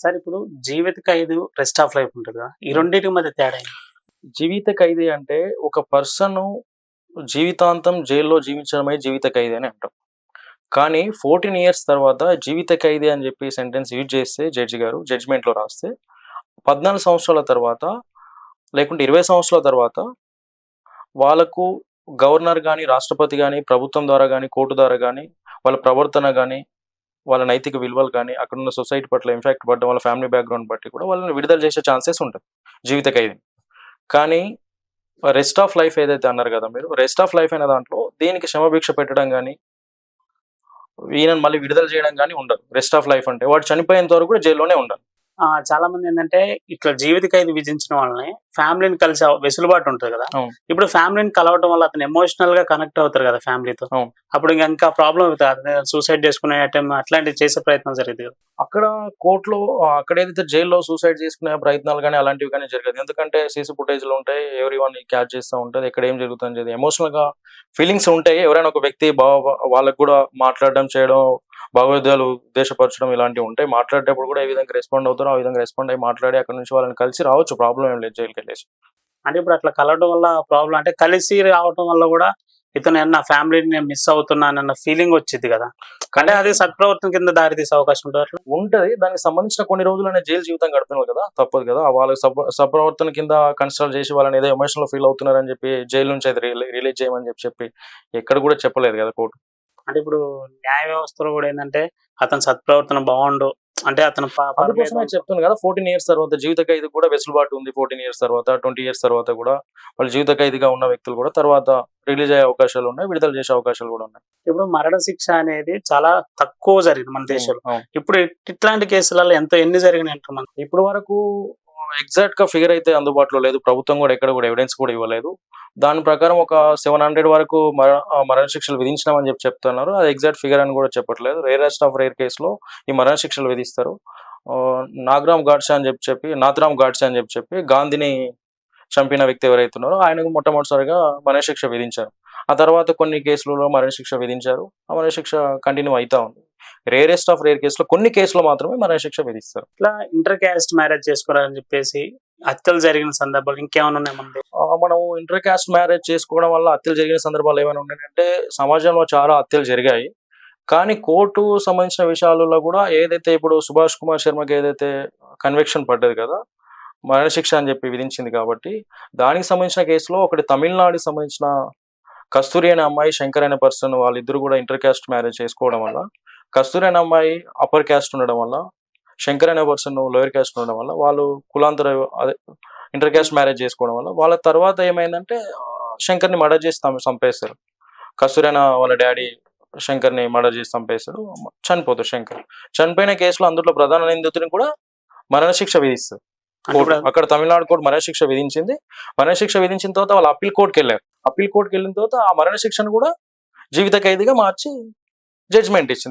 Sir ఇప్పుడు జీవిత ఖైదు rest of life ఉంటుంది కదా ఈ రెండింటి మధ్య తేడా జీవిత ఖైదీ అంటే ఒక పర్సన్ జీవితాంతం జైల్లో జీవించడమే జీవిత ఖైదీ అని అంటాం. కానీ ఫోర్టీన్ ఇయర్స్ తర్వాత జీవిత ఖైదీ అని చెప్పి సెంటెన్స్ యూజ్ చేస్తే జడ్జి గారు జడ్జిమెంట్లో రాస్తే పద్నాలుగు సంవత్సరాల తర్వాత లేకుంటే ఇరవై సంవత్సరాల తర్వాత వాళ్ళకు గవర్నర్ కానీ రాష్ట్రపతి కానీ ప్రభుత్వం ద్వారా కానీ కోర్టు ద్వారా కానీ వాళ్ళ ప్రవర్తన కానీ వాళ్ళ నైతిక విలువలు కానీ అక్కడ ఉన్న సొసైటీ పట్ల ఇంపాక్ట్ పడడం వాళ్ళ ఫ్యామిలీ బ్యాక్గ్రౌండ్ బట్టి కూడా వాళ్ళని విడుదల చేసే ఛాన్సెస్ ఉంటుంది జీవిత ఖైదీ కానీ రెస్ట్ ఆఫ్ లైఫ్ ఏదైతే అన్నారు కదా మీరు రెస్ట్ ఆఫ్ లైఫ్ అనే దాంట్లో దీనికి క్షమభిక్ష పెట్టడం కానీ ఈయనను మళ్ళీ విడుదల చేయడం కానీ ఉండదు. రెస్ట్ ఆఫ్ లైఫ్ అంటే వాడు చనిపోయేంత వరకు కూడా జైల్లోనే ఉండాలి. చాలా మంది ఏంటంటే ఇట్లా జీవిత ఖైదు విధించిన వాళ్ళని ఫ్యామిలీని కలిసి వెసులుబాటు ఉంటుంది కదా. ఇప్పుడు ఫ్యామిలీని కలవటం వల్ల అతను ఎమోషనల్గా కనెక్ట్ అవుతారు కదా ఫ్యామిలీతో. అప్పుడు ఇంకా ఇంకా ప్రాబ్లం అవుతుంది. అతను సూసైడ్ చేసుకునే టైం అట్లాంటివి చేసే ప్రయత్నం జరిగింది అక్కడ కోర్టులో అక్కడ ఏదైతే జైల్లో సూసైడ్ చేసుకునే ప్రయత్నాలు కానీ అలాంటివి కానీ జరగదు. ఎందుకంటే సీసీ ఫుటేజ్లు ఉంటాయి ఎవరి వన్ క్యాచ్ చేస్తూ ఉంటుంది ఎక్కడ ఏం జరుగుతుంది ఎమోషనల్గా ఫీలింగ్స్ ఉంటాయి. ఎవరైనా ఒక వ్యక్తి బావ వాళ్ళకు కూడా మాట్లాడడం చేయడం భావోద్యాలు ఉద్దేశపరచడం ఇలాంటివి ఉంటాయి. మాట్లాడేటప్పుడు కూడా ఏ విధంగా రెస్పాండ్ అవుతారో ఆ విధంగా రెస్పాండ్ అయ్యి మాట్లాడి అక్కడ నుంచి వాళ్ళని కలిసి రావచ్చు. ప్రాబ్లం ఏం లేదు జైలుకి వెళ్ళేసి. అంటే ఇప్పుడు అట్లా కలవడం వల్ల ప్రాబ్లం అంటే కలిసి రావడం వల్ల కూడా ఇతను నా ఫ్యామిలీని నేను మిస్ అవుతున్నానన్న ఫీలింగ్ వచ్చింది కదా. అంటే అది సత్ప్రవర్తన కింద దారి తీసే అవకాశం ఉంటుంది అట్లా? ఉంటది. దానికి సంబంధించిన కొన్ని రోజులనే జైలు జీవితం గడిపినారు కదా. తప్పదు కదా. వాళ్ళ సబ్ సప్రవర్తన కింద కన్సిడర్ చేసి వాళ్ళని ఏదో ఎమోషనల్ ఫీల్ అవుతున్నారని చెప్పి జైలు నుంచి అది రిలీజ్ చేయమని చెప్పి చెప్పి ఎక్కడ కూడా చెప్పలేదు కదా కోర్టు. అంటే ఇప్పుడు న్యాయ వ్యవస్థలో కూడా ఏంటంటే అతని సత్ప్రవర్తన బాగుండు అంటే అతను అందుకోసమే చెప్తాను కదా ఫోర్టీన్ ఇయర్స్ తర్వాత జీవిత ఖైదు కూడా వెసులుబాటు ఉంది ఫోర్టీన్ ఇయర్స్ తర్వాత ట్వంటీ ఇయర్స్ తర్వాత కూడా. వాళ్ళు జీవిత ఖైదీగా ఉన్న వ్యక్తులు కూడా తర్వాత రిలీజ్ అయ్యే అవకాశాలు ఉన్నాయి విడుదల చేసే అవకాశాలు కూడా ఉన్నాయి. ఇప్పుడు మరణ శిక్ష అనేది చాలా తక్కువ జరిగింది మన దేశంలో. ఇప్పుడు ఇట్- ఇట్లాంటి కేసులలో ఎంత ఎన్ని జరిగినాయి అంటారు మనం ఇప్పుడు వరకు ఎగ్జాక్ట్గా ఫిగర్ అయితే అందుబాటులో లేదు. ప్రభుత్వం కూడా ఎక్కడ కూడా ఎవిడెన్స్ కూడా ఇవ్వలేదు. దాని ప్రకారం ఒక సెవెన్ హండ్రెడ్ వరకు మర మరణ శిక్షలు విధించినామని చెప్పి చెప్తున్నారు. అది ఎగ్జాక్ట్ ఫిగర్ అని కూడా చెప్పట్లేదు. రేరెస్ట్ ఆఫ్ రేర్ కేసులో ఈ మరణ శిక్షలు విధిస్తారు. నాగరామ్ గాడ్సే అని చెప్పి చెప్పి నాథరామ్ గాడ్సే అని చెప్పి చెప్పి గాంధీని చంపిన వ్యక్తి ఎవరైతే ఉన్నారో ఆయనకు మొట్టమొదటిసారిగా మరణశిక్ష విధించారు. ఆ తర్వాత కొన్ని కేసులలో మరణశిక్ష విధించారు. ఆ మరణశిక్ష కంటిన్యూ అవుతా ఉంది. రేరెస్ట్ ఆఫ్ రేర్ కేసులో కొన్ని కేసులో మాత్రమే మరణశిక్ష విధిస్తారు. ఇట్లా ఇంటర్ క్యాస్ట్ మ్యారేజ్ చేసుకోవాలని చెప్పేసి హత్యలు జరిగిన సందర్భాలు ఇంకేమైనా ఉన్నాయి మన ఇంటర్ కాస్ట్ మ్యారేజ్ చేసుకోవడం వల్ల హత్యలు జరిగిన సందర్భాలు ఏమైనా ఉన్నాయంటే సమాజంలో చాలా హత్యలు జరిగాయి. కానీ కోర్టు సంబంధించిన విషయాలలో కూడా ఏదైతే ఇప్పుడు సుభాష్ కుమార్ శర్మకి ఏదైతే కన్విక్షన్ పడ్డది కదా మరణశిక్ష అని చెప్పి విధించింది కాబట్టి దానికి సంబంధించిన కేసులో ఒకటి తమిళనాడుకి సంబంధించిన కస్తూరి అనే అమ్మాయి శంకర్ అనే పర్సన్ వాళ్ళిద్దరు కూడా ఇంటర్ కాస్ట్ మ్యారేజ్ చేసుకోవడం వల్ల కస్తూరి అనే అమ్మాయి అప్పర్ క్యాస్ట్ ఉండడం వల్ల శంకర్ అనే పర్సన్ లోయర్ క్యాస్ట్ ఉండడం వల్ల వాళ్ళు కులాంతర అదే ఇంటర్ క్యాస్ట్ మ్యారేజ్ చేసుకోవడం వల్ల వాళ్ళ తర్వాత ఏమైందంటే శంకర్ని మర్డర్ చేసి చంప- చంపేస్తారు కస్తూరైన వాళ్ళ డాడీ శంకర్ని మర్డర్ చేసి చంపేస్తాడు చనిపోతాడు శంకర్. చనిపోయిన కేసులో అందులో ప్రధాన నిందితుని కూడా మరణశిక్ష విధిస్తారు. అక్కడ తమిళనాడు కోర్టు మరణశిక్ష విధించింది. మరణశిక్ష విధించిన తర్వాత వాళ్ళు అప్పీల్ కోర్టుకి వెళ్ళారు. అప్పీల్ కోర్టుకి వెళ్ళిన తర్వాత ఆ మరణశిక్షను కూడా జీవిత ఖైదీగా మార్చి జడ్జ్మెంట్ ఇచ్చింది.